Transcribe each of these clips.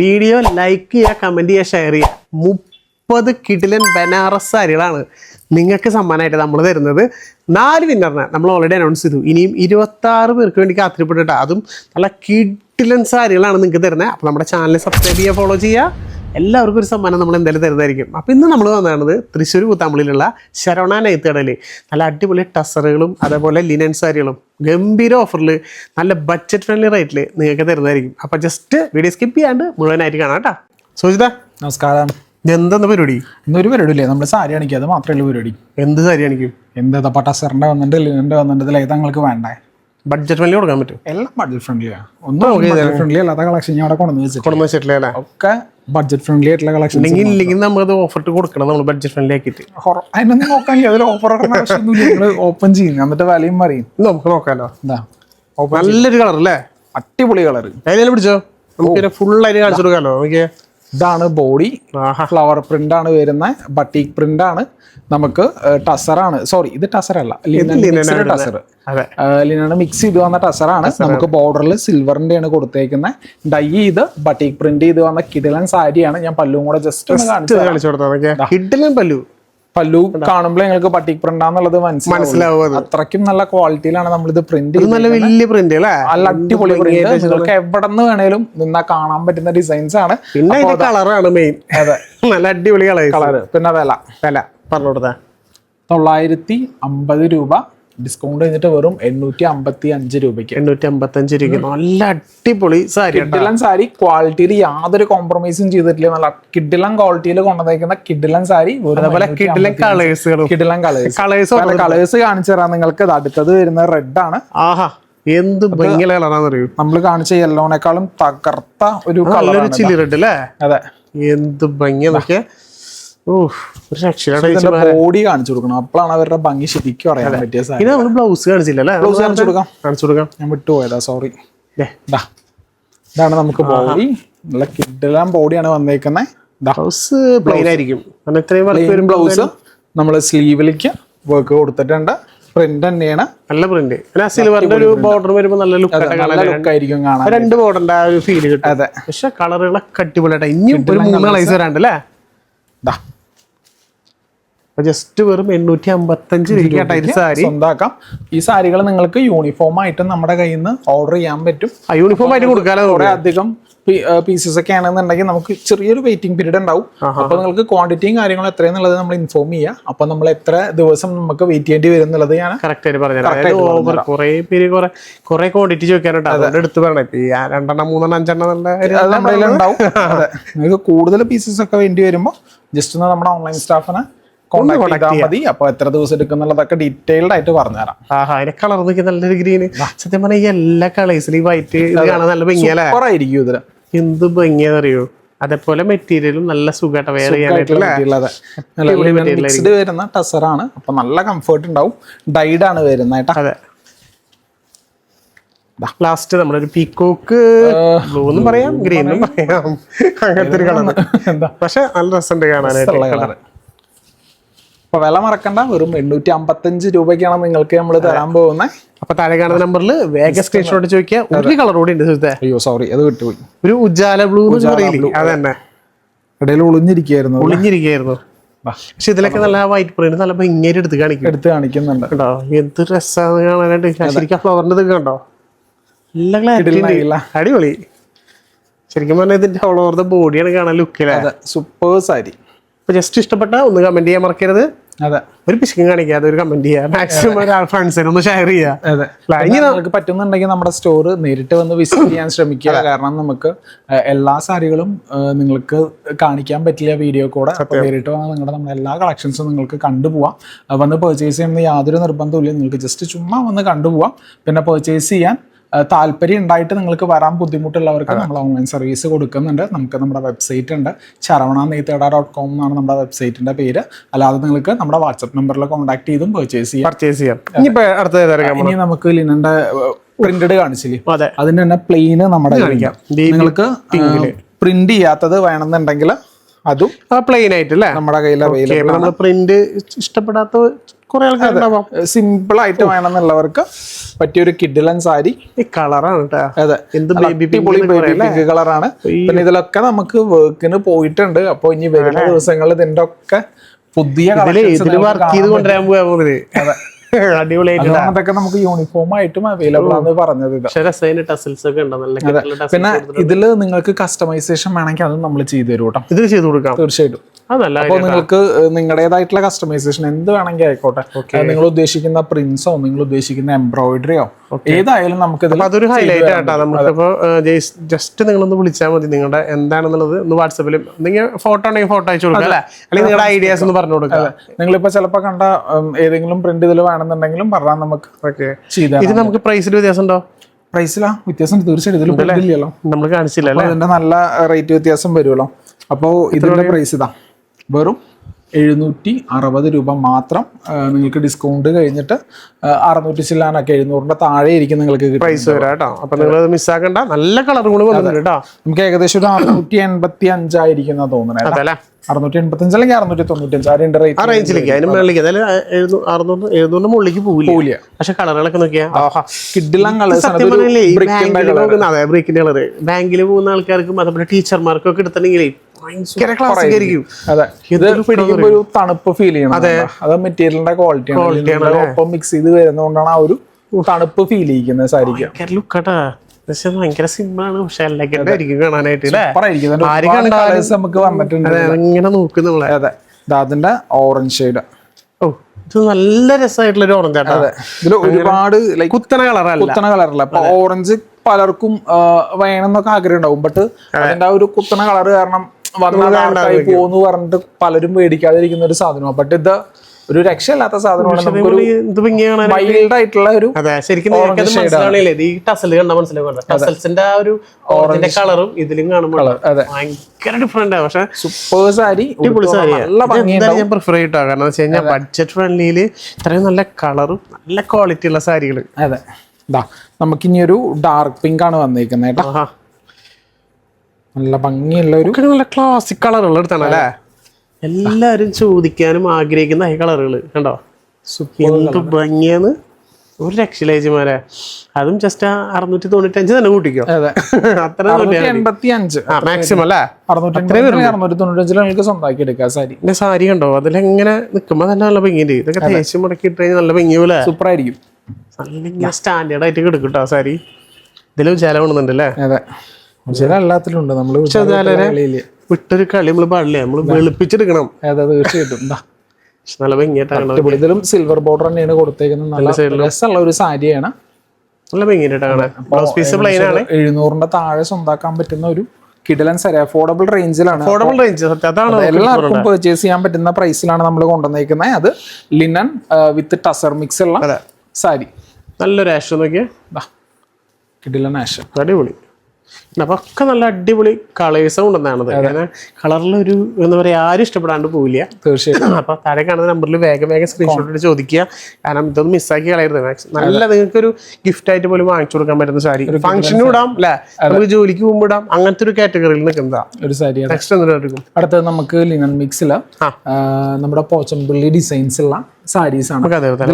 Video like ചെയ്യുക comment ചെയ്യുക share ചെയ്യുക. മുപ്പത് കിടിലൻ ബനാറസ് സാരികളാണ് നിങ്ങൾക്ക് സമ്മാനമായിട്ട് നമ്മൾ തരുന്നത്. നാല് വിന്നറിനെ നമ്മൾ ഓൾറെഡി അനൗൺസ് ചെയ്തു. ഇനിയും ഇരുപത്തി ആറ് പേർക്ക് വേണ്ടി കാത്തിരിപ്പെട്ടിട്ട് അതും നല്ല കിടിലൻ സാരികളാണ് നിങ്ങൾക്ക് തരുന്നത്. അപ്പോൾ നമ്മുടെ ചാനൽ സബ്സ്ക്രൈബ് ചെയ്യുക ഫോളോ ചെയ്യുക. എല്ലാവർക്കും ഒരു സമ്മാനം നമ്മൾ എന്തായാലും തരുന്നതായിരിക്കും. അപ്പോൾ ഇന്ന് നമ്മൾ വന്നതാണത് തൃശ്ശൂർ കുത്താമ്പളിയിലുള്ള ശരവണ നെയ്ത്ത് കടയിൽ നല്ല അടിപൊളി ടസറുകളും അതേപോലെ ലിനൻ സാരികളും. ഗംഭീര ഓഫറിൽ നല്ല ബഡ്ജറ്റ് ഫ്രണ്ട്ലി റേറ്റിൽ നിങ്ങൾക്ക് തരുന്നതായിരിക്കും. അപ്പോൾ ജസ്റ്റ് വീഡിയോ സ്കിപ്പ് ചെയ്യാണ്ട് മുഴുവനായിട്ട് കാണാം കേട്ടോ. സുജിത നമസ്കാരം. എന്തെന്ന് പരിപാടി? ഇന്നൊരു പരിപാടി ഇല്ലേ. നമ്മൾ സാരി കാണിക്കുക അത് മാത്രമേ ഉള്ളൂ പരിപാടി. എന്ത് സാരി കാണിക്കും എന്താ പട്ടാസറിന്റെ വന്നിട്ട് ലിനന്റെ വന്നിട്ട് ഇതിലേതാ ഏതാ നിങ്ങൾക്ക് വേണ്ടേ? ബഡ്ജറ്റ് ഫ്രണ്ട്ലി കൊടുക്കാൻ പറ്റും. എല്ലാം ബഡ്ജറ്റ് ഫ്രണ്ട്ലിയാണ് ഒന്നും ഫ്രണ്ട്ലി അല്ലാത്ത കളക്ഷൻ ഞാൻ അവിടെ കൊണ്ടുവന്ന് വെച്ചിട്ട് കൊടുന്ന് വെച്ചിട്ടില്ല അല്ലേ? ഒക്കെ ബഡ്ജറ്റ് ഫ്രണ്ട്ലി ആയിട്ടുള്ള കളക്ഷൻ ഇല്ലെങ്കിൽ ഇല്ലെങ്കിൽ നമ്മളത് ഓഫർ കൊടുക്കണം. നമ്മൾ ബഡ്ജറ്റ് ഫ്രണ്ട്ലി ആക്കിയിട്ട്. അതിനൊന്നും നോക്കാനില്ല. അതിൽ ഓഫർ നിങ്ങൾ ഓപ്പൺ ചെയ്യും. എന്നിട്ട് വിലയും പറയും. നമുക്ക് നോക്കാലോ. എന്താ? നല്ലൊരു കളർ അല്ലേ? അടിപൊളി കളർ അതിലെല്ലാം പിടിച്ചോ? നമുക്ക് ഫുൾ അതിന് കാണിച്ചു കൊടുക്കാമല്ലോ നോക്കിയേ ഇതാണ് ബോഡി ഫ്ലവർ പ്രിന്റ് ആണ് വരുന്നത് ബട്ടീക് പ്രിന്റ് ആണ്. നമുക്ക് ടസറാണ് സോറി ഇത് ലിനൻ ടസർ ലിനാണ് മിക്സ് ചെയ്ത് വന്ന ടസറാണ് നമുക്ക് ബോർഡറിൽ സിൽവറിന്റെ ആണ് കൊടുത്തേക്കുന്നത് ഡൈ ചെയ്ത് ബട്ടീക് പ്രിന്റ് ചെയ്ത് വന്ന കിടിലൻ സാരിയാണ്. ഞാൻ പല്ലും കൂടെ ജസ്റ്റ് ഒന്ന് കാണിച്ചു പല്ലു. പല്ലു കാണുമ്പോൾ നിങ്ങൾക്ക് പട്ടിക് പ്രിന്റ് ആണെന്നുള്ളത് മനസ്സിലാവും അത്രയ്ക്കും നല്ല ക്വാളിറ്റിയിലാണ് നമ്മൾ ഇത് പ്രിന്റ് നല്ല വലിയ പ്രിന്റ് അല്ലേ? നല്ല അടിപൊളി പ്രിന്റ് നിങ്ങൾക്ക് എവിടെ നിന്ന് വേണേലും നിന്നാ കാണാൻ പറ്റുന്ന ഡിസൈൻസ് ആണ്. പിന്നെ കളറാണ് മെയിൻ അതെ. നല്ല അടിപൊളി കളർ കളർ പിന്നെ വില. വില. പറഞ്ഞു കൊടുത്താ തൊള്ളായിരത്തി അമ്പത് രൂപ. ഡിസ്കൗണ്ട് ചെയ്തിട്ട് വെറും എണ്ണൂറ്റി അമ്പത്തി അഞ്ച് രൂപയ്ക്ക്. എണ്ണൂറ്റി അമ്പത്തി അഞ്ച് രൂപ നല്ല അടിപൊളി സാരി. കിഡിലൻ സാരി ക്വാളിറ്റിയിൽ യാതൊരു കോംപ്രമൈസും ചെയ്തിട്ടില്ല. നല്ല കിഡിലൻ ക്വാളിറ്റിയിൽ കൊണ്ടുവന്നേക്കുന്ന കിഡിലൻ സാരി അതേപോലെ കിഡിലൻ കളേഴ്സുകളും കിഡിലൻ കളേഴ്സ് കളേഴ്സ് കളേഴ്സ് കാണിച്ചു തരാം നിങ്ങൾക്ക്. അടുത്തത് വരുന്ന റെഡ് ആണ്. ആഹാ എന്ത് ഭയങ്കര അറിയൂ നമ്മൾ കാണിച്ച യെല്ലോനേക്കാളും തകർത്ത ഒരു കളർ ചില്ലി റെഡ് അല്ലേ? അതെ. എന്ത് ഭംഗിയാ ബോഡി കാണിച്ചു കൊടുക്കണം. അപ്പോഴാണ് അവരുടെ ഭംഗി ശരിക്കും അറിയാൻ പറ്റിയ ഇത് നമ്മൾ ബ്ലൗസ് കാണിച്ചില്ല? അല്ലേ? ബ്ലൗസ് കാണിച്ചു കൊടുക്കാം. കാണിച്ചു കൊടുക്കാം. ഞാൻ വിട്ടുപോയതാ സോറി ഇതാണ് നമുക്ക് ബോഡി നല്ല കിഡിലൻ ബോഡിയാണ് വന്നേക്കുന്നത് ബ്ലൗസ് പ്ലെയിൻ ആയിരിക്കും ഇത്രയും ബ്ലൗസ് നമ്മൾ സ്ലീവിലേക്ക് വർക്ക് കൊടുത്തിട്ടുണ്ട്. പ്രിന്റ് തന്നെയാണ്. നല്ല പ്രിന്റ് സിൽവറിന്റെ ഒരു ബോർഡർ വരുമ്പോൾ നല്ല ലുക്ക് ആയിരിക്കും കാണാൻ രണ്ട് ബോർഡറിന്റെ ആ ഒരു ഫീൽ കിട്ടും. അതെ. പക്ഷെ കളറുകളൊക്കെ അടിപൊളിയായിട്ട്. ഇനിയും ഒരു മൂന്ന് കളേഴ്സ് വരാണ്ട് അല്ലേ? ജസ്റ്റ് വെറും എണ്ണൂറ്റി അമ്പത്തഞ്ച് രൂപ ഇത് സാരി. ഈ സാരികൾ നിങ്ങൾക്ക് യൂണിഫോം ആയിട്ട് നമ്മുടെ കയ്യിൽ നിന്ന് ഓർഡർ ചെയ്യാൻ പറ്റും. യൂണിഫോം ആയിട്ട് കൊടുക്കാതെ കുറെ അധികം പീസസ് ഒക്കെ ആണെന്നുണ്ടെങ്കിൽ നമുക്ക് ചെറിയൊരു വെയിറ്റിംഗ് പീരീഡ് ഉണ്ടാവും. അപ്പൊ നിങ്ങൾക്ക് ക്വാണ്ടിറ്റിയും കാര്യങ്ങളും എത്രയെന്നുള്ളത് നമ്മൾ ഇൻഫോം ചെയ്യുക അപ്പൊ നമ്മൾ എത്ര ദിവസം നമുക്ക് വെയിറ്റ് ചെയ്യേണ്ടി വരും എന്നുള്ളത് ഞാൻ കറക്റ്റ് ആയിട്ട് പറഞ്ഞത് അതായത് ഓവർ കുറെ പേര് കുറെ കുറെ ക്വാണ്ടിറ്റി ചോദിക്കാനുണ്ട് അതുകൊണ്ട് എടുത്ത് പറയണം. ഇപ്പൊ ഈ ആ രണ്ടെണ്ണം മൂന്നെണ്ണം അഞ്ചെണ്ണം നമ്മുടെ ഉണ്ടാവും നിങ്ങൾക്ക് കൂടുതൽ പീസസ് ഒക്കെ വേണ്ടി വരുമ്പോൾ ജസ്റ്റ് ഒന്ന് നമ്മുടെ ഓൺലൈൻ സ്റ്റാഫിനെ കോൺടാക്ട് ചെയ്താൽ മതി. അപ്പൊ എത്ര ദിവസം എടുക്കുന്നുള്ളതൊക്കെ ഡീറ്റെയിൽഡ് ആയിട്ട് പറഞ്ഞുതരാം. ആഹാ അതിന്റെ കളർ നോക്കി നല്ലൊരു ഗ്രീന് സത്യം പറഞ്ഞാൽ എല്ലാ കളേഴ്സിലും ഈ വൈറ്റ് ഇത് കാണാൻ നല്ല ഭംഗിയല്ലേ ആയിരിക്കും ഇതിൽ എന്ത് ഭംഗിയാന്നറിയോ? അതേപോലെ മെറ്റീരിയലും നല്ല സുഖമായിട്ട് വേറെ ചെയ്യാനായിട്ട് മിക്സ്ഡ് വരുന്ന ടസറാണ് അപ്പൊ നല്ല കംഫർട്ട് ഉണ്ടാവും. ഡൈഡ് ആണ് വരുന്നത് അതെ. ലാസ്റ്റ് നമ്മുടെ ഒരു പീക്കോക്ക് ബ്ലൂ എന്നും പറയാം ഗ്രീൻ എന്നും പറയാം. അങ്ങനത്തെ ഒരു കളർ എന്താ? പക്ഷെ നല്ല രസമുണ്ട് കാണാനായിട്ടുള്ള കളർ അപ്പൊ വില മറക്കണ്ട. വെറും എണ്ണൂറ്റി അമ്പത്തഞ്ച് രൂപയ്ക്കാണ് നിങ്ങൾക്ക് നമ്മൾ തരാൻ പോകുന്നത് അപ്പൊ താഴെ കാണുന്ന നമ്പറിൽ വേഗം സ്ക്രീൻഷോട്ട് ചോദിക്കുക. ഒരു കളർ കൂടി ഉണ്ട് സുഹൃത്തെ. അയ്യോ സോറി അത് വിട്ടുപോയി. ഒരു ഉജ്ജാല ബ്ലൂ അതന്നെ ഇടയിൽ ഒളിഞ്ഞിരിക്കുകയായിരുന്നു. ഒളിഞ്ഞിരിക്കുകയായിരുന്നു. പക്ഷെ ഇതിലൊക്കെ നല്ല വൈറ്റ് പ്രിന്റ് നല്ല ഭംഗിയായിട്ട് എടുത്ത് കാണിക്കും. എടുത്ത് കാണിക്കുന്നുണ്ട്. കണ്ടോ? എന്ത് രസമാണ് കാണാനായിട്ട്. ശരിക്കും ഫ്ലവറിന്റെ ഇത് കണ്ടോ? നല്ല ക്ലാരിറ്റി. അടിപൊളി. ശരിക്കും പറഞ്ഞാൽ ഇതിന്റെ ഓൾ ഓവർ ദ ബോഡിയാണ് കാണാൻ ലുക്കിലെ സൂപ്പർ സാരി. അപ്പൊ ജസ്റ്റ് ഇഷ്ടപ്പെട്ട ഒന്ന് കമന്റ് ചെയ്യാൻ മറക്കരുത്. അതെ. ഒരു പിശുക്കും കാണിക്കാതെ ഒരു കമന്റ് ചെയ്യുക മാക്സിമം ഒരാൾ ഫ്രണ്ട്സിന് ഒന്ന് ഷെയർ ചെയ്യുക ഇനി നിങ്ങൾക്ക് പറ്റുന്നുണ്ടെങ്കിൽ നമ്മുടെ സ്റ്റോർ നേരിട്ട് വന്ന് വിസിറ്റ് ചെയ്യാൻ ശ്രമിക്കുക. കാരണം നമുക്ക് എല്ലാ സാരികളും നിങ്ങൾക്ക് കാണിക്കാൻ പറ്റില്ല വീഡിയോ കൂടെ നേരിട്ട് വന്ന് നിങ്ങളുടെ നമ്മുടെ എല്ലാ കളക്ഷൻസും നിങ്ങൾക്ക് കണ്ടുപോവാം. വന്ന് പെർച്ചേസ് ചെയ്യുന്ന യാതൊരു നിർബന്ധമില്ല നിങ്ങൾക്ക് ജസ്റ്റ് ചുമ്മാ വന്ന് കണ്ടുപോവാം. പിന്നെ പെർച്ചേസ് ചെയ്യാൻ താല്പര്യം ഉണ്ടായിട്ട് നിങ്ങൾക്ക് വരാൻ ബുദ്ധിമുട്ടുള്ളവർക്ക് നമ്മൾ ഓൺലൈൻ സർവീസ് കൊടുക്കുന്നുണ്ട്. നമുക്ക് നമ്മുടെ വെബ്സൈറ്റ് ഉണ്ട്. ശരവണ നെയ്ത്തേട ഡോട്ട് കോം എന്നാണ് നമ്മുടെ വെബ്സൈറ്റിന്റെ പേര്. അല്ലാതെ നിങ്ങൾക്ക് നമ്മുടെ വാട്സപ്പ് നമ്പറിൽ കോൺടാക്ട് ചെയ്തും പർച്ചേസ് ചെയ്യാം. പർച്ചേസ് ചെയ്യാം. ഇനി നമുക്ക് ലിനന്റെ പ്രിന്റഡ് കാണിച്ചില്ലേ? അതെ. അതിന്റെ തന്നെ പ്ലെയിന് നമ്മുടെ. നിങ്ങൾക്ക് പ്രിന്റ് ചെയ്യാത്തത് വേണമെന്നുണ്ടെങ്കിൽ അതും പ്ലെയിൻ ആയിട്ട് അല്ലേ? നമ്മുടെ കയ്യിൽ പ്രിന്റ് ഇഷ്ടപ്പെടാത്ത കുറെ ആൾക്കാരുണ്ടാവാം സിമ്പിൾ ആയിട്ട് വേണമെന്നുള്ളവർക്ക് പറ്റിയൊരു കിഡിലൻ സാരി ഈ കളറാണ് അതെ. എന്ത് അടിപൊളി ബേബി പിങ്ക് കളറാണ്. പിന്നെ ഇതിലൊക്കെ നമുക്ക് വർക്കിന് പോയിട്ടുണ്ട്. അപ്പൊ ഇനി വരുന്ന ദിവസങ്ങളിൽ ഇതിന്റെ ഒക്കെ പുതിയ ഇതിൽ വർക്ക് ചെയ്ത് കൊണ്ടുവരാൻ പോയാ അതുകൊണ്ടൊക്കെ നമുക്ക് യൂണിഫോം ആയിട്ടും അവൈലബിൾ ആണ് പറഞ്ഞത് പിന്നെ ഇതിൽ നിങ്ങൾക്ക് കസ്റ്റമൈസേഷൻ വേണമെങ്കിൽ അത് നമ്മൾ ചെയ്തു തരും കേട്ടോ. ഇത് ചെയ്തു കൊടുക്കാം. തീർച്ചയായിട്ടും. അപ്പോൾ നിങ്ങൾക്ക് നിങ്ങളുടേതായിട്ടുള്ള കസ്റ്റമൈസേഷൻ എന്ത് വേണമെങ്കിൽ ആയിക്കോട്ടെ. നിങ്ങൾ ഉദ്ദേശിക്കുന്ന പ്രിന്റ്സോ നിങ്ങൾ ഉദ്ദേശിക്കുന്ന എംബ്രോയിഡറിയോ ഏതായാലും നമുക്ക് അതൊരു ഹൈലൈറ്റ് ആട്ടോ നമുക്കിപ്പോ ജസ്റ്റ് നിങ്ങളൊന്ന് വിളിച്ചാൽ മതി. നിങ്ങളുടെ എന്താണെന്നുള്ളത് ഒന്ന് വാട്സപ്പിൽ നിങ്ങൾ ഫോട്ടോ ഉണ്ടെങ്കിൽ ഫോട്ടോ അയച്ചു കൊടുക്കാം അല്ലെ? അല്ലെങ്കിൽ നിങ്ങളുടെ ഐഡിയാസ് ഒന്ന് പറഞ്ഞു കൊടുക്കാം. നിങ്ങളിപ്പോ ചിലപ്പോ കണ്ട ഏതെങ്കിലും പ്രിന്റ് ഇതിൽ വേണമെന്നുണ്ടെങ്കിലും പറഞ്ഞാൽ നമുക്ക് ചെയ്താൽ ഇത് നമുക്ക് പ്രൈസിൽ വ്യത്യാസം ഉണ്ടോ. പ്രൈസിലാ വ്യത്യാസം. തീർച്ചയായിട്ടും. ഇതിൽ print ഇല്ലല്ലോ നമ്മൾ കാണിച്ചില്ല അപ്പൊ അതിന്റെ നല്ല റേറ്റ് വ്യത്യാസം വരുമല്ലോ അപ്പോൾ ഇതിന്റെ പ്രൈസ് ഇതാ. വെറും എഴുന്നൂറ്റി അറുപത് രൂപ മാത്രം നിങ്ങൾക്ക് ഡിസ്കൗണ്ട് കഴിഞ്ഞിട്ട് ആ, അറുന്നൂറ്റി ചില്ലാനൊക്കെ എഴുന്നൂറിന്റെ താഴെ ഇരിക്കും നിങ്ങൾക്ക് പ്രൈസ് വരാം കേട്ടോ. അപ്പം നിങ്ങൾ മിസ്സാക്കണ്ട നല്ല കളർ കൂടി വന്നിട്ടുണ്ട് കേട്ടോ. നമുക്ക് ഏകദേശം ഒരു അറുന്നൂറ്റി എൺപത്തി അഞ്ചായിരിക്കുന്ന തോന്നുന്നത് അതല്ലേ? അറുന്നൂറ്റി അല്ലെങ്കിൽ അറുന്നൂറ്റി അതിന്റെ ആ റേഞ്ചിലേക്ക് അതിന് മേളിലേക്ക്. അതായത് എഴുന്നൂറ് അറുന്നൂറ് എഴുന്നൂറിന് മുകളിലേക്ക് പോവില്ല. പക്ഷെ കളറുകളൊക്കെ പറഞ്ഞില്ലേ ബാങ്കിൽ പോകുന്ന അതെ ബ്രിക്കിന്റെ കളറ് ബാങ്കിൽ പോകുന്ന ആൾക്കാർക്കും അതേപോലെ ടീച്ചർമാർക്കും ഒക്കെ എടുത്തിട്ടുണ്ടെങ്കിലേ ഒരു തണുപ്പ് ഫീൽ ചെയ്യണം അത്. മെറ്റീരിയലിന്റെ ക്വാളിറ്റിയാണ് ഒപ്പം മിക്സ് ചെയ്ത് വരുന്നതുകൊണ്ടാണ് ആ ഒരു തണുപ്പ് ഫീൽ ചെയ്യിക്കുന്നത് സാരിക്ക്. ലുക്കാട്ടാ പക്ഷെ ഭയങ്കര സിമ്പിൾ ആണ്. പക്ഷെ എല്ലാം കാണാനായിട്ട് അല്ലേ? സൂപ്പറായിരിക്കും. ആര് കണ്ടാലും നമുക്ക് വന്നിട്ടുണ്ട് അതെ ഇങ്ങനെ നോക്കും നമ്മളെ. അതെ. ദാ അതിന്റെ ഓറഞ്ച് ഷെയ്ഡ് ഓ ഇത് നല്ല രസമായിട്ടുള്ള ഒരു ഓറഞ്ച് ആട്ടാ. ഇതിൽ ഒരുപാട് ലൈക്ക് കുത്തന കളറല്ല? കുത്തണ കളറല്ല? അപ്പൊ ഓറഞ്ച് പലർക്കും വേണമെന്നൊക്കെ ആഗ്രഹം ഉണ്ടാവും. ബട്ട് അതിന്റെ ആ ഒരു കുത്തന കളർ കാരണം ആർക്കായി പോകുന്നു പറഞ്ഞിട്ട് പലരും മേടിക്കാതിരിക്കുന്ന ഒരു സാധനമാണ്. ബട്ട് ഇത് ഒരു രക്ഷയില്ലാത്ത സാധനമാണ്. മൈൽഡ് ആയിട്ടുള്ള ഒരു അതെ ശരിക്കും അത് ഈ ടസൽ കണ്ടാൽ മനസ്സിലാവും ടസൽസിന്റെ ആ ഒരു ഓറഞ്ചിന്റെ കളറും ഇതിലും കാണുമ്പോൾ ഭയങ്കര ഡിഫറെന്റ് ആണ് പക്ഷെ സൂപ്പർ സാരി എന്തായാലും ഞാൻ പ്രിഫർ ചെയ്യട്ടോ കാരണം വെച്ച് കഴിഞ്ഞാൽ ബഡ്ജറ്റ് ഫ്രണ്ട്ലിയിൽ ഇത്രയും നല്ല കളറും നല്ല ക്വാളിറ്റി ഉള്ള സാരികൾ അതെ. ഇതാ നമുക്കിനി ഒരു ഡാർക്ക് പിങ്ക് ആണ് വന്നേക്കുന്നത് കേട്ടോ. നല്ല ഭംഗിയുള്ള ഒരു നല്ല ക്ലാസിക് കളറുകൾ എടുത്താണ് അല്ലേ? എല്ലാരും ചോദിക്കാനും ആഗ്രഹിക്കുന്ന ഈ കളറുകൾ കണ്ടോ? എന്ത് ഭംഗിയാണ് ഒരു രക്ഷലേജിമാരെ അതും ജസ്റ്റ് അറുന്നൂറ്റി തൊണ്ണൂറ്റഞ്ച് തന്നെ കൂട്ടിക്കോ. അതെ. അത്ര എൺപത്തി അഞ്ച് മാക്സിമം അല്ലേ? അറുന്നൂറ്റി എൺപത്തി അറുന്നൂറ്റി തൊണ്ണൂറ്റഞ്ചിൽ നിങ്ങൾക്ക് സ്വന്തമാക്കി എടുക്കാം സാരി. എന്റെ സാരി കണ്ടോ? അതിലെങ്ങനെ നിക്കുമ്പോ തന്നെ നല്ല ഭംഗിയുണ്ട്. ഇതൊക്കെ തേച്ച് മുടക്കി ഇട്ട് കഴിഞ്ഞാൽ നല്ല ഭംഗിയൂലേ സൂപ്പർ ആയിരിക്കും. നല്ല സ്റ്റാൻഡേർഡ് ആയിട്ട് എടുക്കും കേട്ടോ സാരി. ഇതിലും ചില കൊണ്ടുന്നുണ്ട് അല്ലേ? അതെ. ചില എല്ലാത്തിലുണ്ട് നമ്മൾ കളിയിൽ. വിട്ടൊരു കളി നമ്മൾ പാടില്ല? നമ്മൾ വെളുപ്പിച്ചെടുക്കണം അതെ തീർച്ചയായിട്ടും. പക്ഷെ നല്ല ഭംഗിയായിട്ടാണ്. ഇതിലും സിൽവർ ബോർഡർ തന്നെയാണ് കൊടുത്തേക്കുന്നത്. നല്ല രസമുള്ള ഒരു സാരിയാണ്. നല്ല ഭംഗിയായിട്ടാണ് എഴുന്നൂറിന്റെ താഴെ സ്വന്താക്കാൻ പറ്റുന്ന ഒരു കിടലൻ സാരി. അഫോർഡബിൾ റേഞ്ചിലാണ് അഫോർഡബിൾ റേഞ്ച് അതാണ് എല്ലാവർക്കും പർച്ചേസ് ചെയ്യാൻ പറ്റുന്ന പ്രൈസിലാണ് നമ്മൾ കൊണ്ടുവന്നേക്കുന്നത് അത് ലിനൻ വിത്ത് ടസർ മിക്സ് ഉള്ള സാരി. നല്ലൊരു ആഷ് നോക്കിയാ. കിടിലൻ ആഷ് അടിപൊളി. അപ്പൊ ഒക്കെ നല്ല അടിപൊളി കളേഴ്സും ഉണ്ടെന്നാണ് കളറിൽ കളറിലൊരു എന്താ പറയാ ആരും ഇഷ്ടപ്പെടാണ്ട് പോവില്ല. തീർച്ചയായിട്ടും. അപ്പൊ താഴെ കാണുന്ന നമ്പറിൽ വേഗം വേഗം സ്ക്രീൻഷോട്ട് എടുത്ത് ചോദിക്കുക. കാരണം ഇതൊന്നും മിസ്സാക്കി കളയരുത്. മാക്സ് നല്ല നിങ്ങൾക്ക് ഒരു ഗിഫ്റ്റ് ആയിട്ട് പോലും വാങ്ങിച്ചു കൊടുക്കാൻ പറ്റുന്ന സാരി. ഫംഗ്ഷനും ഇടാം അല്ലെ നമുക്ക് ജോലിക്ക് പോകുമ്പോൾ ഇടാം. അങ്ങനത്തെ ഒരു കാറ്റഗറിയിൽ നിൽക്കുന്നതാ. ഒരു സാരിയാണ് നെക്സ്റ്റ് എന്തെങ്കിലും അടുത്തത് നമുക്ക് ലിനൻ മിക്സിൽ. നമ്മുടെ പോച്ചമ്പള്ളി ഡിസൈൻസ് ഉള്ള സാരീസ് ആണ്.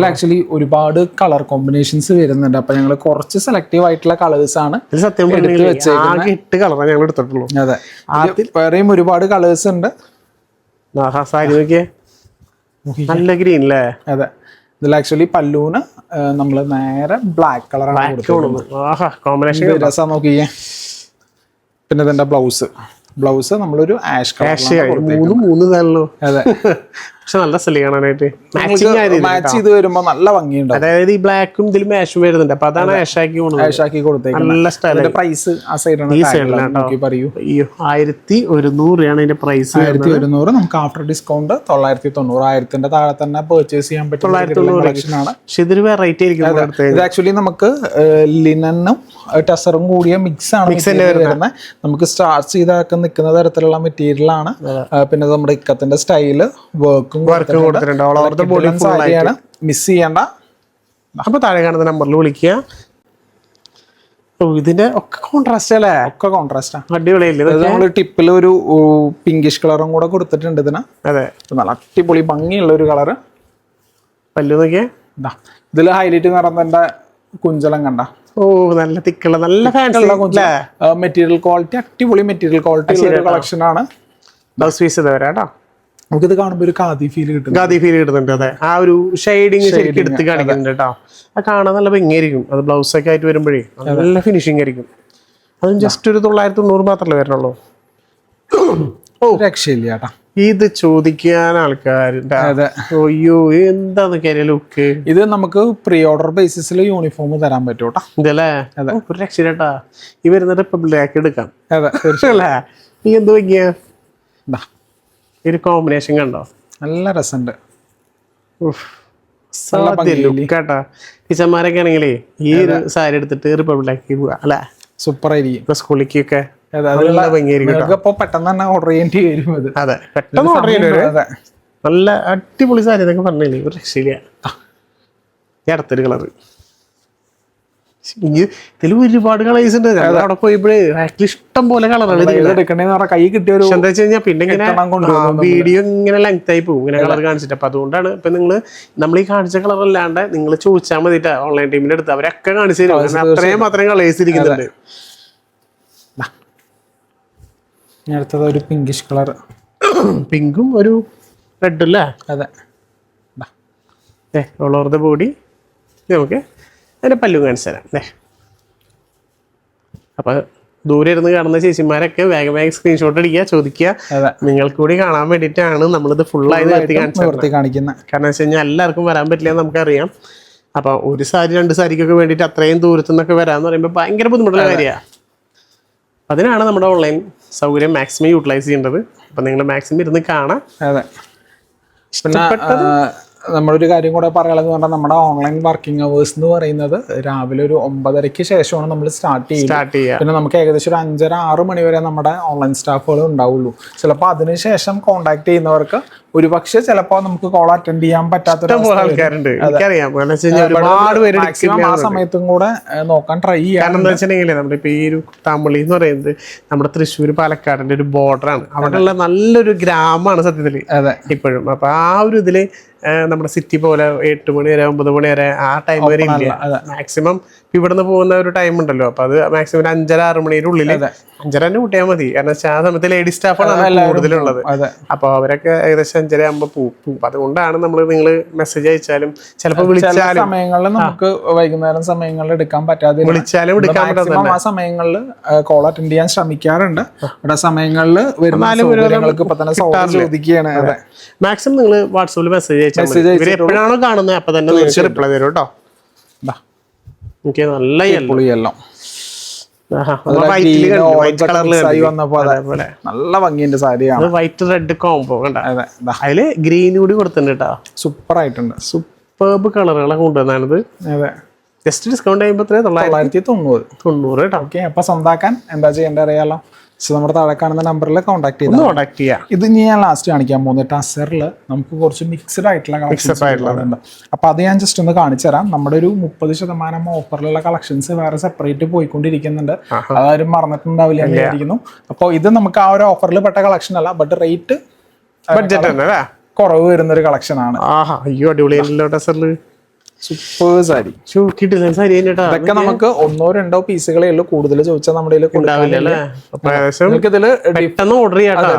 ആക്ച്വലി ഒരുപാട് കളർ കോമ്പിനേഷൻസ് വരുന്നുണ്ട്. അപ്പൊ ഞങ്ങൾ കുറച്ച് സെലക്ടീവ് ആയിട്ടുള്ള കളേഴ്സ് ആണ് സത്യം എട്ട് കളറാണ് ഞങ്ങൾ എടുത്തിട്ടുള്ളൂ. അതെ. വേറെയും ഒരുപാട് കളേഴ്സ് ഉണ്ട്. സാരി നോക്കിയേ. നല്ല ഗ്രീൻ അല്ലേ അതെ. ഇതിൽ ആക്ച്വലി പല്ലൂന് നമ്മൾ നേരെ ബ്ലാക്ക് കളറാണ് കൊടുക്കുന്നത് രസം നോക്കിയേ. പിന്നെ ഇതിന്റെ ബ്ലൗസ് ബ്ലൗസ് നമ്മളൊരു ആഷ് കളർ മൂന്ന് മൂന്ന് അതെ. പക്ഷെ നല്ല സെല്ല് കാണാനായിട്ട് മാച്ച് ചെയ്ത് വരുമ്പോ നല്ല ഭംഗിയുണ്ടാവും അതായത് ഈ ബ്ലാക്കും ഇതിലും മാഷും വരുന്നുണ്ട്. അപ്പൊ അതാണ് ആഷാക്കി ആഷാക്കി കൊടുത്തേക്കുന്നത്. നല്ല സ്റ്റൈൽ പ്രൈസ് ആ സൈഡാണ് പറയൂ. അയ്യോ ആയിരത്തി ഒരുന്നൂറാണ് അതിന്റെ പ്രൈസ് ആയിരത്തി ഒരുന്നൂറ് നമുക്ക് ആഫ്റ്റർ ഡിസ്കൗണ്ട് തൊള്ളായിരത്തി തൊണ്ണൂറ് ആയിരത്തിന്റെ താഴെ തന്നെ പെർച്ചേസ് ചെയ്യാൻ പറ്റും പക്ഷെ ഇതൊരു വെറൈറ്റി ആയിരിക്കും. ഇത് ആക്ച്വലി നമുക്ക് ലിനനും ടസറും കൂടിയ മിക്സ് ആണ് മിക്സ് വരുന്നത്. നമുക്ക് സ്റ്റാർച്ച് ചെയ്താക്കി നിൽക്കുന്ന തരത്തിലുള്ള മെറ്റീരിയൽ ആണ്. പിന്നെ നമ്മുടെ ഇക്കത്തിന്റെ സ്റ്റൈൽ വർക്കും വർക്ക് കൊടുത്തിട്ടുണ്ട്. All over the body full ആയിട്ട്. മിസ് ചെയ്യേണ്ട. അപ്പൊ താഴെ കാണുന്ന നമ്പറിൽ വിളിക്കുക. ഓ ഇതിന്റെ ഒക്കെ കോൺട്രാസ്റ്റ് അല്ലേ? ഒക്കെ കോൺട്രാസ്റ്റ് അടിപൊളിയല്ലേ? നമ്മൾ ടിപ്പിൽ ഒരു പിങ്കിഷ് കളറും കൂടെ കൊടുത്തിട്ടുണ്ട് ഇതിന്. അതെ. നല്ല അടിപൊളി ഭംഗിയുള്ള ഒരു കളറ് പല്ലു നോക്കിയേ ഇതാ ഇതിൽ ഹൈലൈറ്റ് പറയുന്നത് കുഞ്ചലം കണ്ട. ഓ നല്ല തിക്കുള്ള നല്ല ഫാൻസി അല്ലേ? മെറ്റീരിയൽ ക്വാളിറ്റി അടിപൊളി മെറ്റീരിയൽ ക്വാളിറ്റി കളക്ഷൻ ആണ്. ബ്ലൗസ് പീസ് ഇത് വരാം കേട്ടോ. നമുക്കിത് കാണുമ്പോൾ ഒരു ഖാദി ഫീൽ കിട്ടും ഗാദി ഫീൽ കിട്ടുന്നുണ്ട് അതെ. ആ ഒരു ഷെയ്ഡിങ് ശരിക്കും എടുത്ത് കാണിക്കുന്നുണ്ട് കേട്ടോ അത് കാണാൻ നല്ല ഭംഗിയായിരിക്കും. അത് ബ്ലൗസ് ഒക്കെ ആയിട്ട് വരുമ്പോഴേ നല്ല ഫിനിഷിംഗ് ആയിരിക്കും. അതും ജസ്റ്റ് ഒരു തൊള്ളായിരത്തി തൊണ്ണൂറ് മാത്രമല്ലേ വരണുള്ളൂ ഓ. രക്ഷയില്ല ചേട്ടാ. ഇത് ചോദിക്കാൻ ആൾക്കാരുണ്ട്. അയ്യോ എന്താന്ന് കയറിയ ലുക്ക് ഇത് നമുക്ക് പ്രീ ഓർഡർ ബേസിസിൽ യൂണിഫോം തരാൻ പറ്റും കേട്ടോ ഇതല്ലേ? ഒരു രക്ഷ ഈ വരുന്നിട്ട് ഇപ്പൊ ബ്ലാക്ക് എടുക്കാം. അതെ അല്ലേ? നീ എന്ത് ഈ ഒരു കോമ്പിനേഷൻ കണ്ടോ? നല്ല രസമുണ്ട്. ലുക്കാട്ടാ. ടീച്ചർമാരൊക്കെ ആണെങ്കിലേ ഈ ഒരു സാരി എടുത്തിട്ട് റിപ്പബ്ലിക്കി പോവാ അല്ലേ? സൂപ്പർ ആയിരിക്കും. സ്കൂളിലേക്കൊക്കെ പെട്ടെന്ന് തന്നെ ഓർഡർ ചെയ്യേണ്ടി വരും അതെ. പെട്ടെന്ന് ഓർഡർ ചെയ്യേണ്ടി വരും. നല്ല അടിപൊളി സാരി എന്നൊക്കെ പറഞ്ഞില്ലേ ഒരു രക്ഷയില്ല. ഈ അടുത്തൊരു കളറ് ഇതിൽ ഒരുപാട് കളേഴ്സ് ഉണ്ട്. അവിടെ പോയപ്പോഴേ റാക്കിൽ ഇഷ്ടം പോലെ കളറാണ് കൈ കിട്ടിയ ഒരു എന്താ വെച്ച് കഴിഞ്ഞാൽ പിന്നെ ഇങ്ങനെ വീഡിയോ ഇങ്ങനെ ലെങ്ത് ആയി പോകും. ഇങ്ങനെ കളർ കാണിച്ചിട്ട്. അപ്പൊ അതുകൊണ്ടാണ് ഇപ്പൊ നിങ്ങൾ നമ്മൾ ഈ കാണിച്ച കളർ അല്ലാണ്ട് നിങ്ങൾ ചോദിച്ചാൽ മതിട്ടാ ഓൺലൈൻ ടീമിന്റെ അടുത്ത് അവരൊക്കെ കാണിച്ചു തരും. അത്രയും മാത്രം കളേഴ്സ് ഇരിക്കുന്നുണ്ട്. അടുത്തത് ഒരു പിങ്കിഷ് കളർ പിങ്കും ഒരു റെഡ് അല്ലേ? അതെ. ഓൾ ഓവർ ദ ബോഡി നമുക്ക് അതിന്റെ പല്ലു കാണിച്ചു തരാം അല്ലേ? അപ്പൊ ദൂരെ ഇരുന്ന് കാണുന്ന ചേച്ചിമാരൊക്കെ വേഗം വേഗം സ്ക്രീൻഷോട്ട് അടിക്കുക ചോദിക്കുക. നിങ്ങൾക്ക് കൂടി കാണാൻ വേണ്ടിയിട്ടാണ് നമ്മളിത് ഫുള്ളായി നിർത്തി കാണിച്ചത് കാണിക്കുന്നത് കാണിക്കുന്ന. കാരണം വെച്ച് കഴിഞ്ഞാൽ എല്ലാവർക്കും വരാൻ പറ്റില്ല നമുക്കറിയാം. അപ്പൊ ഒരു സാരി രണ്ട് സാരിക്കൊക്കെ വേണ്ടിയിട്ട് അത്രയും ദൂരത്തു നിന്നൊക്കെ വരാന്ന് പറയുമ്പോൾ ഭയങ്കര ബുദ്ധിമുട്ടുള്ള കാര്യമാണ് അതിനാണ് നമ്മുടെ ഓൺലൈൻ സൗകര്യം മാക്സിമം യൂട്ടിലൈസ് ചെയ്യേണ്ടത്. അപ്പൊ നിങ്ങൾ മാക്സിമം ഇരുന്ന് കാണാം. നമ്മളൊരു കാര്യം കൂടെ പറയാനുള്ളത് പറഞ്ഞാൽ നമ്മുടെ ഓൺലൈൻ വർക്കിംഗ് അവേഴ്സ് എന്ന് പറയുന്നത് രാവിലെ ഒരു ഒമ്പതരയ്ക്ക് ശേഷമാണ് നമ്മൾ സ്റ്റാർട്ട് ചെയ്യുക. പിന്നെ നമുക്ക് ഏകദേശം ഒരു അഞ്ചര ആറ് മണി വരെ നമ്മുടെ ഓൺലൈൻ സ്റ്റാഫുകൾ ഉണ്ടാവുള്ളൂ. ചിലപ്പോൾ അതിനുശേഷം കോൺടാക്ട് ചെയ്യുന്നവർക്ക് ഒരുപക്ഷെ ചിലപ്പോ നമുക്ക് കോൾ അറ്റൻഡ് ചെയ്യാൻ ആൾക്കാരുണ്ട്. എനിക്കറിയാം. കഴിഞ്ഞാൽ ഒരുപാട് പേര് മാക്സിമം ആ സമയത്തും കൂടെ നോക്കാൻ ട്രൈ ചെയ്യാം കാരണം എന്താ വെച്ചിട്ടുണ്ടെങ്കിൽ നമ്മളിപ്പോ ഈ ഒരു എന്ന് പറയുന്നത് നമ്മുടെ തൃശ്ശൂർ പാലക്കാടിന്റെ ഒരു ബോർഡറാണ് അവിടെയുള്ള നല്ലൊരു ഗ്രാമമാണ് സത്യത്തിൽ അതെ. ഇപ്പോഴും. അപ്പൊ ആ ഒരു ഇതിൽ നമ്മുടെ സിറ്റി പോലെ എട്ട് മണി വരെ ഒമ്പത് മണി വരെ ആ ടൈം വരെ ഇല്ല. മാക്സിമം ഇവിടുന്ന് പോകുന്ന ഒരു ടൈം ഉണ്ടല്ലോ. അപ്പൊ അത് മാക്സിമം ഒരു അഞ്ചര ആറ് മണിയുടെ ഉള്ളിൽ അഞ്ചര തന്നെ കൂട്ടിയാൽ മതി. കാരണം വെച്ചാൽ ആ സമയത്ത് ലേഡി സ്റ്റാഫാണ് കൂടുതലുള്ളത്. അപ്പോൾ അപ്പൊ അവരൊക്കെ ഏകദേശം അഞ്ചര ആകുമ്പോ പോകും. അതുകൊണ്ടാണ് നമ്മൾ നിങ്ങൾ മെസ്സേജ് അയച്ചാലും ചിലപ്പോൾ വിളിച്ചാലും സമയങ്ങളിൽ നമുക്ക് വൈകുന്നേരം സമയങ്ങളിൽ എടുക്കാൻ പറ്റാതെ വിളിച്ചാലും എടുക്കാൻ പറ്റാത്ത ആ സമയങ്ങളിൽ കോൾ അറ്റൻഡ് ചെയ്യാൻ ശ്രമിക്കാറുണ്ട്. ആ സമയങ്ങളിൽ വരുന്ന ചോദിക്കുകയാണ്. മാക്സിമം നിങ്ങൾ വാട്സാപ്പിൽ മെസ്സേജ് അയച്ചാൽ മതി. ഇവർ എപ്പോഴാണോ കാണുന്നത് അപ്പൊ തന്നെ റിപ്ലൈ തരും കേട്ടോ. എനിക്ക് നല്ല യെല്ലോ പുളിയെല്ലാം നല്ല ഭംഗിന്റെ സാരിയാണ്. വൈറ്റ് റെഡ് കോംബോ അതിൽ ഗ്രീൻ കൂടി കൊടുത്തിട്ടുണ്ട് കേട്ടോ. സൂപ്പർ ആയിട്ടുണ്ട് സൂപ്പർബ് കളറുകളെ കൊണ്ടുവന്നാണിത്. അതെ. ജസ്റ്റ് ഡിസ്കൗണ്ട് ചെയ്യുമ്പോൾ തൊള്ളായിരത്തി തൊണ്ണൂറ്. തൊണ്ണൂറ് കേട്ടോ. ഓക്കെ അപ്പൊ സ്വന്താക്കാൻ എന്താ ചെയ്യേണ്ടത് അറിയാലോ പക്ഷെ നമ്മുടെ താഴെ കാണുന്ന നമ്പറിൽ കോൺടാക്ട് ചെയ്ത് കോൺടാക്ട് ചെയ്യാം. ഇത് ഇനി ഞാൻ ലാസ്റ്റ് കാണിക്കാൻ പോകുന്നത് ടസറിൽ നമുക്ക് കുറച്ച് മിക്സ്ഡ് ആയിട്ടുള്ള കളക്ഷൻസ് ഉണ്ട്. അപ്പൊ അത് ഞാൻ ജസ്റ്റ് ഒന്ന് കാണിച്ചു തരാം. നമ്മുടെ ഒരു മുപ്പത് ശതമാനം ഓഫറിലുള്ള കളക്ഷൻസ് വേറെ സെപ്പറേറ്റ് പോയിക്കൊണ്ടിരിക്കുന്നുണ്ട്. അതാരും മറന്നിട്ടുണ്ടാവില്ല എന്ന് വിചാരിക്കുന്നു. അപ്പോൾ ഇത് നമുക്ക് ആ ഒരു ഓഫറിൽ പെട്ട കളക്ഷൻ അല്ല ബട്ട് റേറ്റ് ബഡ്ജറ്റ് കുറവ് വരുന്ന ഒരു കളക്ഷൻ ആണ്. അയ്യോ ടെസറിൽ സൂപ്പർ സാരി. കിട്ടില്ല സാരി ഇതൊക്കെ നമുക്ക് ഒന്നോ രണ്ടോ പീസുകളേ ഉള്ളൂ. കൂടുതൽ ചോദിച്ചാൽ നമ്മുടെ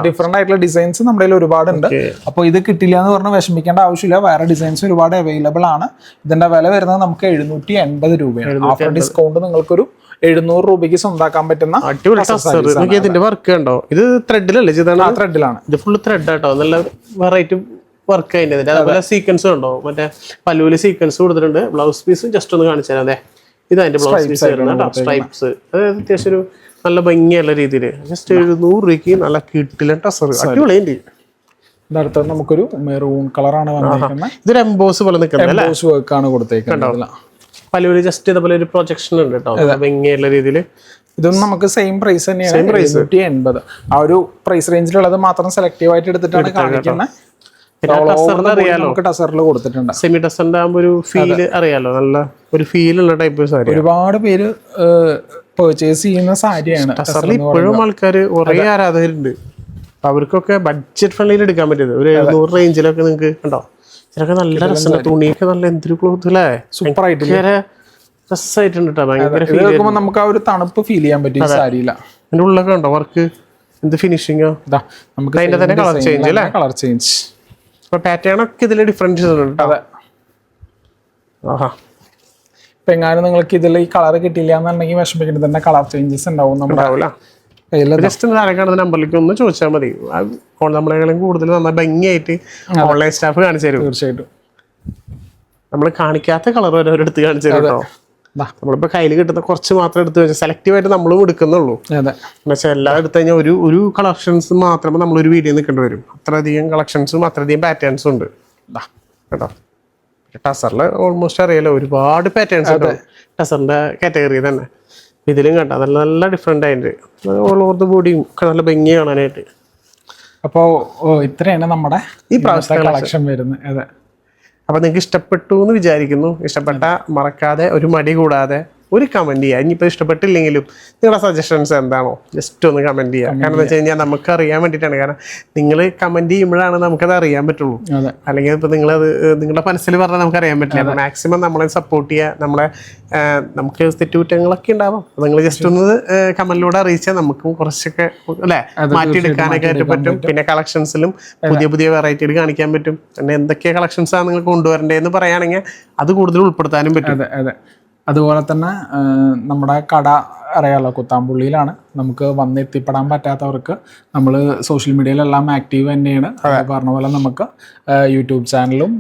ഡിഫറെന്റ് ആയിട്ടുള്ള ഡിസൈൻസ് നമ്മുടെ ഒരുപാട് ഉണ്ട് അപ്പോൾ ഇത് കിട്ടില്ല എന്ന് പറഞ്ഞ് വിഷമിക്കേണ്ട ആവശ്യമില്ല. വേറെ ഡിസൈൻസ് ഒരുപാട് അവൈലബിൾ ആണ്. ഇതിന്റെ വില വരുന്നത് നമുക്ക് എഴുന്നൂറ്റി എൺപത് രൂപയാണ് ആഫ്റ്റർ ഡിസ്കൗണ്ട് നിങ്ങൾക്കൊരു എഴുന്നൂറ് രൂപയ്ക്ക് സ്വന്താക്കാൻ പറ്റുന്ന അടിപൊളി ഇതിന്റെ വർക്ക് ഉണ്ടോ? ഇത് ത്രെഡിലല്ലേ ചെയ്താണ് ത്രെഡിലാണ് ഇത് ഫുൾ ത്രെഡ് ആട്ടോ. നല്ല വെറൈറ്റി വർക്ക് അതിന്റെ അതേപോലെ സീക്വൻസ് ഉണ്ടോ? മറ്റേ പല്ലൂൽ സീക്വൻസ് കൊടുത്തിട്ടുണ്ട്. ബ്ലൗസ് പീസും ജസ്റ്റ് ഒന്ന് കാണിച്ചു തരാം. അതെ ഇത് അതിന്റെ ബ്ലൗസ് പീസ് വരുന്ന സ്ട്രൈപ്സ് അതായത് അത്യാവശ്യം ഒരു നല്ല ഭംഗിയുള്ള രീതിയിൽ. ജസ്റ്റ് എഴുന്നൂറ് രൂപയ്ക്ക് നല്ല കിട്ടില്ല ടസർ അടിപൊളിയുണ്ട് ഇതടുത്ത് നമുക്കൊരു മെറൂൺ കളറാണ് വന്നിരിക്കുന്നത് ഇതൊരു എംബോസ് പോലെ നിൽക്കുന്നത് പലവര് ബോസ് വർക്ക് ആണ് കൊടുത്തേക്കുന്നത് ജസ്റ്റ് ഇതുപോലെ ഒരു പ്രൊജക്ഷൻ ഉണ്ട് കേട്ടോ. ഭംഗിയുള്ള രീതിയിൽ. ഇതൊന്നും നമുക്ക് സെയിം പ്രൈസ് തന്നെയാണ്. എൺപത്. ആ ഒരു പ്രൈസ് റേഞ്ചിലുള്ളത് മാത്രം സെലക്റ്റീവ് ആയിട്ട് എടുത്തിട്ടാണ് കാണിക്കുന്നത്. അറിയാലോ? ടസറിൽ കൊടുത്തിട്ടുണ്ട്. സെമി ടസറിന്റെ ആകുമ്പോൾ ഒരു ഫീൽ അറിയാലോ? നല്ല ഒരു ഫീലുള്ള ടൈപ്പ് സാരി ഒരുപാട് പേര് പെർച്ചേസ് ചെയ്യുന്ന സാരിയാണ് ടസറിൽ ഇപ്പോഴും ആൾക്കാർ കുറേ ആരാധകരുണ്ട്. അവർക്കൊക്കെ ബഡ്ജറ്റ് ഫ്രണ്ട്ലിയിൽ എടുക്കാൻ പറ്റിയത്. ഒരു എഴുന്നൂറ് റേഞ്ചിലൊക്കെ നിങ്ങൾക്ക് കണ്ടോ? ഇതിനൊക്കെ നല്ല രസമുണ്ട്. തുണിയൊക്കെ നല്ല എന്തൊരു ക്ലോത്ത് അല്ലേ സൂപ്പർ ആയിട്ട് രസമായിട്ടുണ്ട് കേട്ടോ ഭയങ്കര നമുക്ക് ആ ഒരു തണുപ്പ് ഫീൽ ചെയ്യാൻ പറ്റും സാരിയില്ല അതിന്റെ ഉള്ളൊക്കെ ഉണ്ടോ വർക്ക് എന്ത് ഫിനിഷിങ്ങോ ഇതാ നമുക്ക് അതിന്റെ തന്നെ കളർ ചേഞ്ച് അല്ലേ? കളർ ചേഞ്ച് പാറ്റേൺ ഒക്കെ ഇതിൽ ഡിഫറൻസ് ഉണ്ട് അതെ. ആഹാ. ഇപ്പൊ എങ്ങാനും നിങ്ങൾക്ക് ഇതിൽ ഈ കളർ കിട്ടിയില്ല എന്നുണ്ടെങ്കിൽ വിഷമിക്കുന്നത് തന്നെ കളർ ചേഞ്ചസ് ഉണ്ടാവും നമ്മുടെ ഉണ്ടാവില്ല കയ്യിൽ ജസ്റ്റ് താഴെ കാണുന്ന നമ്പറിലേക്ക് ഒന്ന് ചോദിച്ചാൽ മതി. നമ്മളെക്കാളും കൂടുതൽ നന്നായി ഭംഗിയായിട്ട് ഓൺലൈൻ സ്റ്റാഫ് കാണിച്ചു തരും. തീർച്ചയായിട്ടും. നമ്മൾ കാണിക്കാത്ത കളർ ഓരോരെടുത്ത് കാണിച്ചു തരും കേട്ടോ ദാ. നമ്മളിപ്പോ കയ്യിൽ കിട്ടുന്ന കുറച്ച് മാത്രം എടുത്ത് വെച്ചാൽ സെലക്റ്റീവായിട്ട് നമ്മളും എടുക്കുന്നുള്ളൂ. എന്നുവെച്ചാൽ എല്ലാം എടുത്തു കഴിഞ്ഞാൽ ഒരു ഒരു കളക്ഷൻസ് മാത്രമേ നമ്മൾ ഒരു വീഡിയോ നിൽക്കേണ്ടി വരും. അത്രയധികം കളക്ഷൻസും അത്രയധികം പാറ്റേൺസും ഉണ്ട്. കേട്ടോ. ടസറിൽ ഓൾമോസ്റ്റ് അറിയാലോ ഒരുപാട് പാറ്റേൺസ് ഉണ്ട് ടസറിന്റെ കാറ്റഗറി തന്നെ. ഇതിലും കണ്ട നല്ല നല്ല ഡിഫറെന്റ് ആയിട്ട്. ഓൾ ഓവർ ദ ബോഡിയും ഒക്കെ നല്ല ഭംഗി കാണാനായിട്ട്. അപ്പോ ഓ, ഇത്രയാണ് നമ്മുടെ ഈ പ്രാവശ്യത്തെ കളക്ഷൻ വരുന്നത്. അതെ. അപ്പൊ നിങ്ങൾക്ക് ഇഷ്ടപ്പെട്ടു എന്ന് വിചാരിക്കുന്നു. ഇഷ്ടപ്പെട്ട മറക്കാതെ ഒരു മടി കൂടാതെ. ഒരു കമന്റ് ചെയ്യുക ഇനിയിപ്പോൾ ഇഷ്ടപ്പെട്ടില്ലെങ്കിലും നിങ്ങളുടെ സജഷൻസ് എന്താണോ ജസ്റ്റ് ഒന്ന് കമന്റ് ചെയ്യുക കാരണം എന്താ വെച്ച് കഴിഞ്ഞാൽ നമുക്ക് അറിയാൻ വേണ്ടിയിട്ടാണ്. കാരണം നിങ്ങൾ കമന്റ് ചെയ്യുമ്പോഴാണ് നമുക്കത് അറിയാൻ പറ്റുള്ളൂ. അല്ലെങ്കിൽ ഇപ്പോൾ നിങ്ങളത് നിങ്ങളുടെ മനസ്സിൽ പറഞ്ഞാൽ നമുക്ക് അറിയാൻ പറ്റില്ല. മാക്സിമം നമ്മളെ സപ്പോർട്ട് ചെയ്യുക നമ്മളെ നമുക്ക് തെറ്റുകുറ്റങ്ങളൊക്കെ ഉണ്ടാവാം. നിങ്ങൾ ജസ്റ്റ് ഒന്ന് കമന്റിലൂടെ അറിയിച്ചാൽ നമുക്കും കുറച്ചൊക്കെ അല്ലേ മാറ്റിയെടുക്കാനൊക്കെ ആയിട്ട് പറ്റും. പിന്നെ കളക്ഷൻസിലും പുതിയ പുതിയ വെറൈറ്റികൾ കാണിക്കാൻ പറ്റും. പിന്നെ എന്തൊക്കെ കളക്ഷൻസാണ് നിങ്ങൾ കൊണ്ടുവരേണ്ടതെന്ന് പറയുകയാണെങ്കിൽ അത് കൂടുതൽ ഉൾപ്പെടുത്താനും പറ്റും. അതെ അതെ. അതുപോലെ തന്നെ നമ്മുടെ കട അറിയാമല്ലോ കുത്താമ്പുള്ളിയിലാണ്. നമുക്ക് വന്ന് എത്തിപ്പെടാൻ പറ്റാത്തവർക്ക് നമ്മൾ സോഷ്യൽ മീഡിയയിലെല്ലാം ആക്റ്റീവ് തന്നെയാണ്. പറഞ്ഞ പോലെ നമുക്ക് യൂട്യൂബ് ചാനലും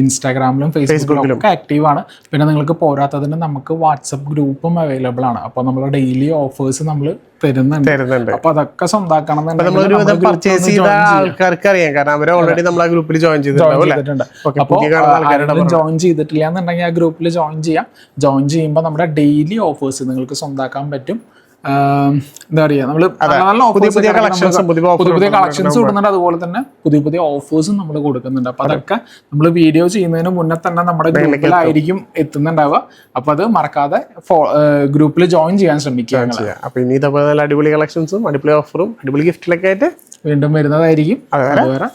ഇൻസ്റ്റാഗ്രാമിലും ഫേസ്ബുക്കിലും ഒക്കെ ആക്റ്റീവാണ് ആണ്. പിന്നെ നിങ്ങൾക്ക് പോരാത്തതിന് നമുക്ക് വാട്സപ്പ് ഗ്രൂപ്പും അവൈലബിൾ ആണ്. അപ്പോൾ നമ്മൾ ഡെയിലി ഓഫേഴ്സ് നമ്മൾ തരുന്നുണ്ട്. അപ്പൊ അതൊക്കെ സ്വന്താക്കണം നമ്മളൊരു പർച്ചേസ് ചെയ്ത ആൾക്കാർക്ക് അറിയാം. കാരണം അവർ ഓൾറെഡി നമ്മൾ ആ ഗ്രൂപ്പിൽ ജോയിൻ ചെയ്തിട്ടുണ്ട്. അപ്പോൾ ജോയിൻ ചെയ്തിട്ടില്ല എന്നുണ്ടെങ്കിൽ ആ ഗ്രൂപ്പിൽ ജോയിൻ ചെയ്യാം. ജോയിൻ ചെയ്യുമ്പോൾ നമ്മുടെ ഡെയിലി ഓഫേഴ്സ് നിങ്ങൾക്ക് സ്വന്താക്കാൻ പറ്റും. എന്താ പറയാ നമ്മൾ നല്ല പുതിയ പുതിയ കളക്ഷൻസ് പുതിയ പുതിയ കളക്ഷൻസ് കൊടുക്കുന്നുണ്ട് അതുപോലെ തന്നെ പുതിയ പുതിയ ഓഫേഴ്സും നമ്മൾ കൊടുക്കുന്നുണ്ട്. അപ്പൊ അതൊക്കെ നമ്മൾ വീഡിയോ ചെയ്യുന്നതിന് മുന്നേ തന്നെ നമ്മുടെ ഗ്രൂപ്പിലായിരിക്കും എത്തുന്നുണ്ടാവുക. അപ്പൊ അത് മറക്കാതെ ഗ്രൂപ്പിൽ ജോയിൻ ചെയ്യാൻ ശ്രമിക്കുക. അപ്പൊ ഇനി ഇതേപോലെ നല്ല അടിപൊളി കളക്ഷൻസും അടിപൊളി ഓഫറും അടിപൊളി ഗിഫ്റ്റിലൊക്കെ ആയിട്ട് വീണ്ടും വരുന്നതായിരിക്കും. അതുവരെ